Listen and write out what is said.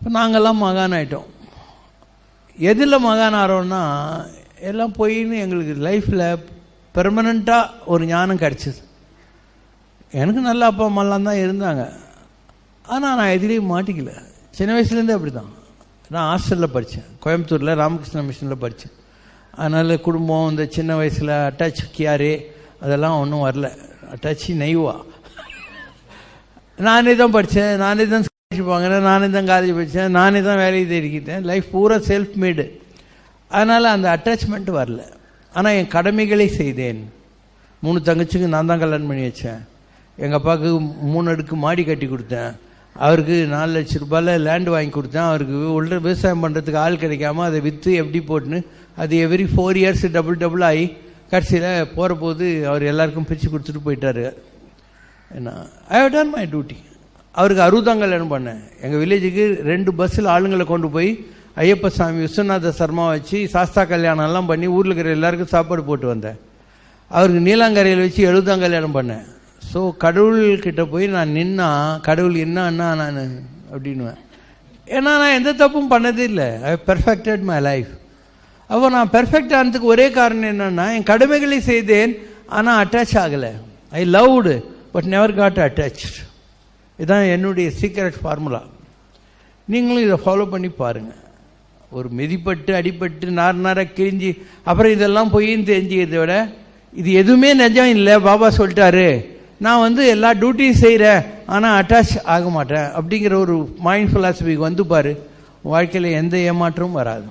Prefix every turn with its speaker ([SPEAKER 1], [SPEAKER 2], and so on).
[SPEAKER 1] இப்போ நாங்கள்லாம் மகான் ஆகிட்டோம் எதில் மகான் ஆகிறோம்னா எல்லாம் போயின்னு எங்களுக்கு லைஃப்பில் பெர்மனண்ட்டாக ஒரு ஞானம் கிடச்சிது. எனக்கு நல்ல அப்பா அம்மாலாம் தான் இருந்தாங்க. ஆனால் நான் எதுலேயும் மாட்டிக்கல. சின்ன வயசுலேருந்தே அப்படி தான் நான் ஹாஸ்டலில் படித்தேன் கோயம்புத்தூரில் ராமகிருஷ்ண மிஷனில் படித்தேன் அதனால் குடும்பம் இந்த சின்ன வயசில் அட்டாச் கியாரு அதெல்லாம் ஒன்றும் வரல. அட்டாச் நெய்வா நானே தான் படித்தேன் நானே தான் ஸ்காலர்ஷிப் நானே தான் காலேஜ் படித்தேன் நானே தான் வேலையை தேடிக்கிட்டேன். லைஃப் பூரா செல்ஃப் மேடு அதனால் அந்த அட்டாச்மெண்ட் வரல. ஆனால் என் கடமைகளை செய்தேன். மூணு தங்கச்சிக்கு நான் தான் கல்யாணம் பண்ணி வச்சேன். எங்கள் அப்பாவுக்கு மூணு அடுக்கு மாடி கட்டி கொடுத்தேன். அவருக்கு நாலு லட்ச ரூபாயில் லேண்டு வாங்கி கொடுத்தேன். அவருக்கு உள்ள விவசாயம் பண்ணுறதுக்கு ஆள் கிடைக்காம அதை விற்று எப்படி போட்டுன்னு அது every four years double double ஆகி கடைசியில் போகிற போது அவர் எல்லாருக்கும் பிரித்து கொடுத்துட்டு போயிட்டாரு. என்ன I have done my duty அவருக்கு அறுபதாம் கல்யாணம் பண்ணேன்? எங்கள் வில்லேஜுக்கு ரெண்டு பஸ்ஸில் ஆளுங்களை கொண்டு போய் ஐயப்ப சாமி விஸ்வநாத சர்மா வச்சு சாஸ்தா கல்யாணம்லாம் பண்ணி ஊரில் இருக்கிற எல்லாருக்கும் சாப்பாடு போட்டு வந்தேன். அவருக்கு நீலாங்கரையில் வச்சு எழுபதாம் கல்யாணம் பண்ணேன்? ஸோ கடவுள்கிட்ட போய் நான் நின்னா கடவுள் என்னன்னா நான் அப்படின்னுவேன். ஏன்னா நான் எந்த தப்பும் பண்ணதே இல்லை. ஐ பெர்ஃபெக்டட் மை லைஃப் அப்போ நான் பெர்ஃபெக்ட் ஆனதுக்கு ஒரே காரணம் என்னென்னா என் கடமைகளை செய்தேன் ஆனால் அட்டாச் ஆகலை. I loved but never got attach இதுதான் என்னுடைய சீக்ரெட் ஃபார்முலா நீங்களும் இதை ஃபாலோ பண்ணி பாருங்கள் ஒரு மிதிப்பட்டு அடிபட்டு நார் நாராக கிழிஞ்சி அப்புறம் இதெல்லாம் பொய்ன்னு தெரிஞ்சுக்கிறத விட இது எதுவுமே நிஜம் இல்லை பாபா சொல்லிட்டாரு. நான் வந்து எல்லா டியூட்டியும் செய்கிறேன் ஆனால் அட்டாச் ஆக மாட்டேன் அப்படிங்கிற ஒரு மைண்ட் ஃபிலாசபிக்கு வந்து பாரு. வாழ்க்கையில் எந்த ஏமாற்றமும் வராது.